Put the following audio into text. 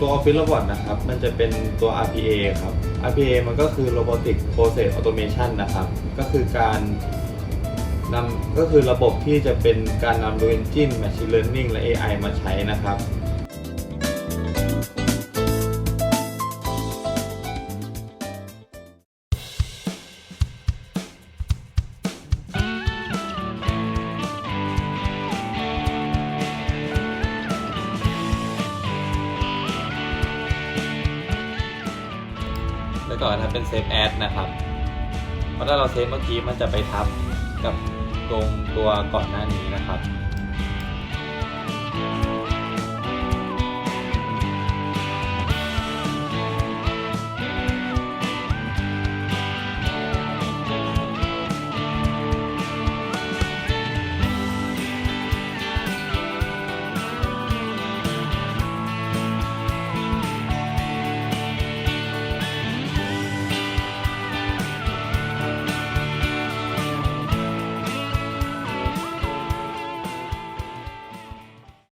ตัว Office Robot นะครับ มันจะเป็นตัว RPA ครับ RPA มันก็คือ Robotic Process Automation นะครับ ก็คือการนำก็คือระบบที่จะเป็นการนำ Blue Engine Machine Learning และ AI มาใช้นะครับ แล้วก็ถ้าเป็นเซฟแอดนะครับ เพราะถ้าเราเซฟเมื่อกี้มันจะไปทับกับตรงตัวก่อนหน้านี้นะครับ